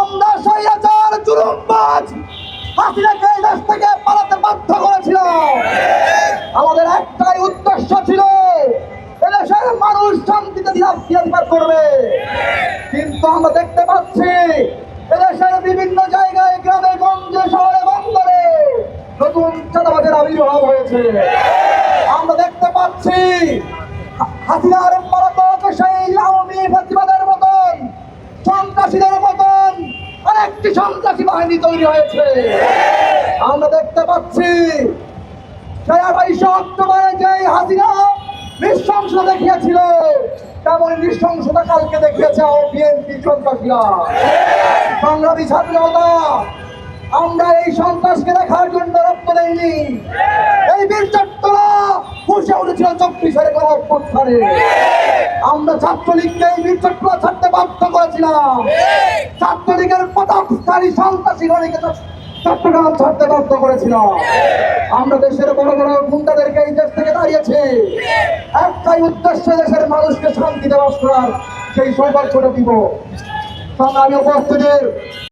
আমরা স্বৈরাচার চুরুম্বাজ হাসিনাকে এই দেশ থেকে পালাতে বাধ্য করেছিল। আমাদের একটাই উদ্দেশ্য ছিল, এদেশের মানুষ শান্তিতে দিনাত করবে। কিন্তু আমরা দেখতে পাচ্ছি, এদেশের বিভিন্ন জায়গায়, গ্রামে, গঞ্জে, শহরে, বন্দরে নতুন চাঁদাবাজের আবির্ভাব হয়েছে। আমরা দেখতে পাচ্ছি, হাসিনার পলাতক সেই আওয়ামী প্রতিবাদ আরেকটি সন্ত্রাসী বাহিনী তৈরি হয়েছে। আমরা দেখতে পাচ্ছি দেখিয়েছিল, তেমন কালকে দেখিয়েছে আমরা এই সন্ত্রাসকে দেখার জন্য রক্ত এই বীর আমরা ছাত্রলীগকে এই বীর চট্টলা ছাড়তে বাধ্য করেছিলাম। পতাকারী সন্ত্রাসী গণিকে চট্টগ্রাম ছাড়তে বাধ্য করেছিলাম আমরা দেশের বড় বড় গুন্ডাদেরকে এই দেশ থেকে দাঁড়িয়েছি একটাই উদ্দেশ্য, দেশের মানুষকে শান্তিতে বাস করার। সেই সৌভাগ্যটা দিব। সংগ্রামী উপস্থিতির